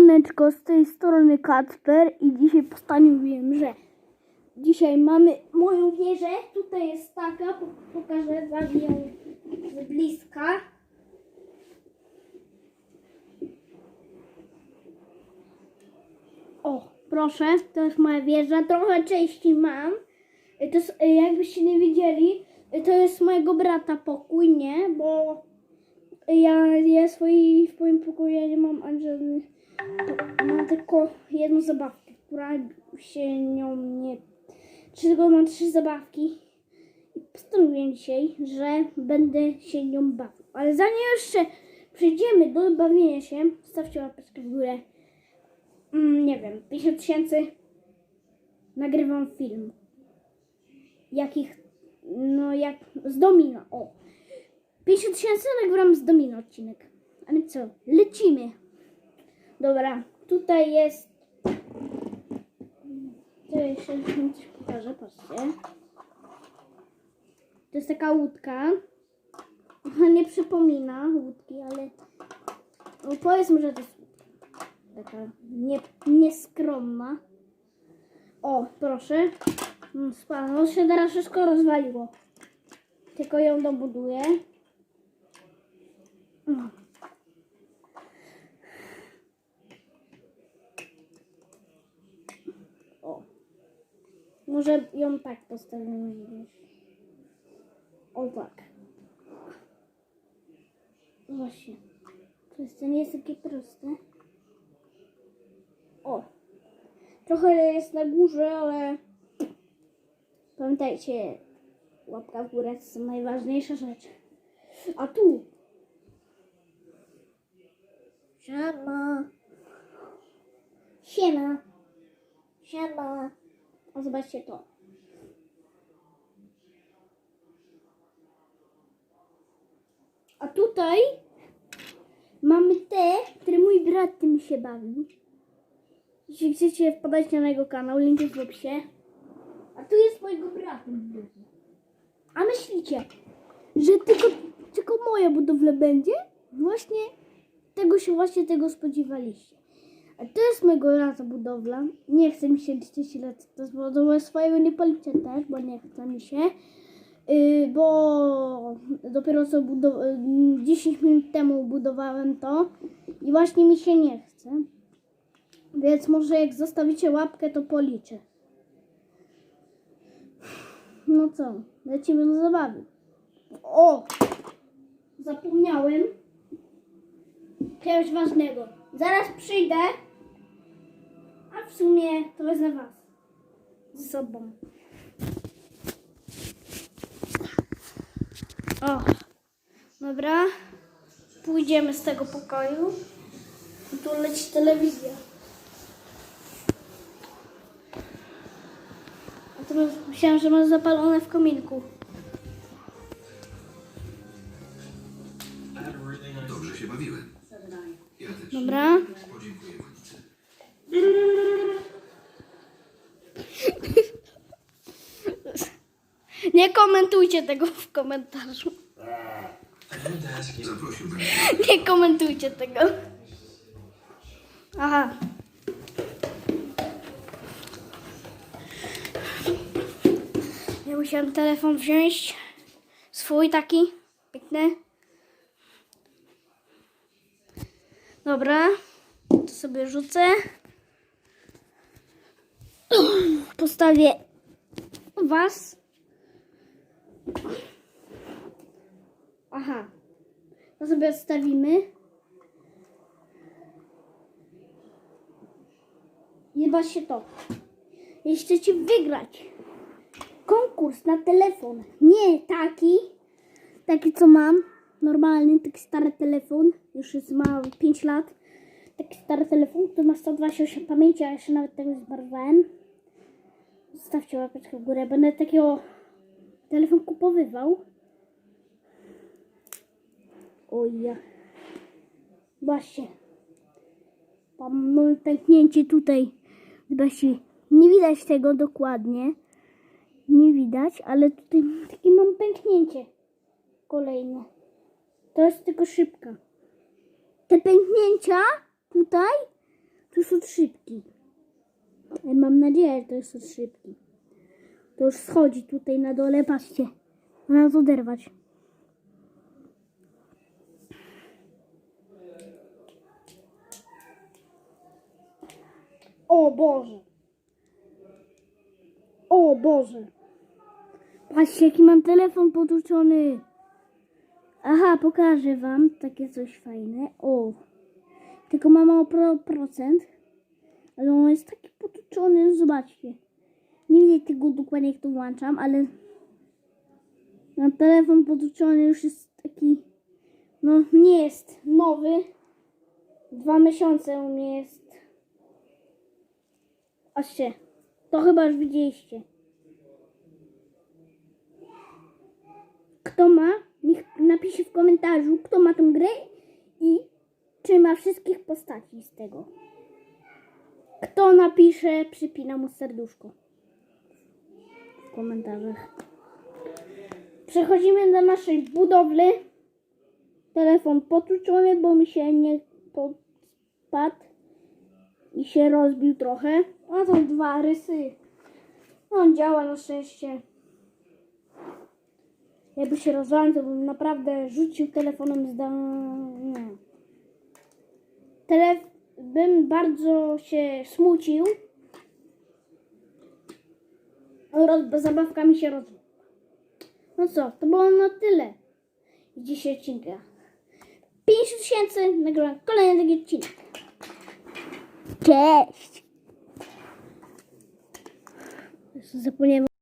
Maneczko, z tej strony Kacper i dzisiaj postanowiłem, że dzisiaj mamy moją wieżę. Tutaj jest taka, po- pokażę wam ją z bliska. O, proszę, to jest moja wieża. Trochę części mam. To jest, jakbyście nie widzieli, to jest mojego brata pokój, nie? Bo ja, ja w moim pokoju ja nie mam Angeli. Mam tylko jedną zabawkę, która się nią nie... Tylko mam trzy zabawki. I postanowiłem dzisiaj, że będę się nią bawił. Ale zanim jeszcze przejdziemy do bawienia się, stawcie łapeczkę w górę. Mm, nie wiem, 50 tysięcy nagrywam film. Jakich, no jak, z Domina, o. 50 tysięcy nagrywam z Domina odcinek. A my co, lecimy. Dobra, tutaj jest, to jeszcze coś pokażę, patrzcie. To jest taka łódka. Nie przypomina łódki, ale no powiedzmy, że to jest. Taka nie, nieskromna. O, proszę. Mm, Spadło no się teraz wszystko rozwaliło. Tylko ją dobuduję. Mm. Może ją tak postawimy gdzieś. O tak. Właśnie. To jest, to nie jest takie proste. O. Trochę jest na górze, ale pamiętajcie, łapka w górę to są najważniejsze rzeczy. A tu. Siema. Siema. Siema. O, zobaczcie to. A tutaj mamy te, które mój brat tym się bawi. Jeśli chcecie wpadać na jego kanał, link jest w opisie. A tu jest mojego brata. A myślicie, że tylko, tylko moja budowla będzie? Właśnie tego się właśnie tego spodziewaliście. To jest mojego budowla. Nie chce mi się liczyć ile to zbudowało swojego nie policzę też, bo nie chce mi się. Yy, bo dopiero co budow- yy, 10 minut temu budowałem to i właśnie mi się nie chce. Więc może jak zostawicie łapkę, to policzę. No co, lecimy do zabawy. O! Zapomniałem czegoś ważnego. Zaraz przyjdę, w sumie to wezmę was ze sobą. O, dobra. Pójdziemy z tego pokoju. Tu leci telewizja. A to myślałam, że masz zapalone w kominku. Dobrze się bawiłem. Ja też. Dobra. Komentujcie tego w komentarzu. Zaprosiłbym. Nie komentujcie tego. Aha. Ja musiałam telefon wziąć. Swój taki. Piękny. Dobra. To sobie rzucę. Postawię was. Aha. To sobie odstawimy. Jeba się to. Jeśli chcecie wygrać konkurs na telefon, nie taki, taki co mam, normalny, taki stary telefon, już jest, ma 5 lat, taki stary telefon, który ma 128 pamięci, a jeszcze nawet tego zbarwałem. Zostawcie łapeczkę w górę, będę takiego telefon kupowywał. Oj, ja. Właśnie. Mamy pęknięcie tutaj. Zobaczcie, nie widać tego dokładnie. Nie widać, ale tutaj takie mam pęknięcie. Kolejne. To jest tylko szybka. Te pęknięcia tutaj To jest od szybki. Mam nadzieję, że to jest od szybki. To już schodzi tutaj na dole, patrzcie. Można to oderwać. O Boże. O Boże. Patrzcie, jaki mam telefon potłuczony. Aha, pokażę wam takie coś fajne. O. Tylko ma mało pro, procent. Ale on jest taki potłuczony, zobaczcie. Nie wiem tego dokładnie jak to włączam, ale na telefon potłuczony już jest taki, no nie jest nowy. Dwa miesiące u mnie jest. Patrzcie, to chyba już widzieliście. Kto ma, niech napisze w komentarzu, kto ma tę grę i czy ma wszystkich postaci z tego. Kto napisze, przypina mu serduszko komentarzach. Przechodzimy do naszej budowli. Telefon potłuczony, bo mi się nie podpadł i się rozbił trochę. A to dwa rysy. On działa na szczęście. Jakby się rozwalił, to bym naprawdę rzucił telefonem z. Telef bym bardzo się smucił. Roz zabawka mi się rozbiła. No co, to było na tyle w dzisiejszym odcinku. 50 tysięcy, nagrałem kolejny taki odcinek. Cześć! Zapomniałem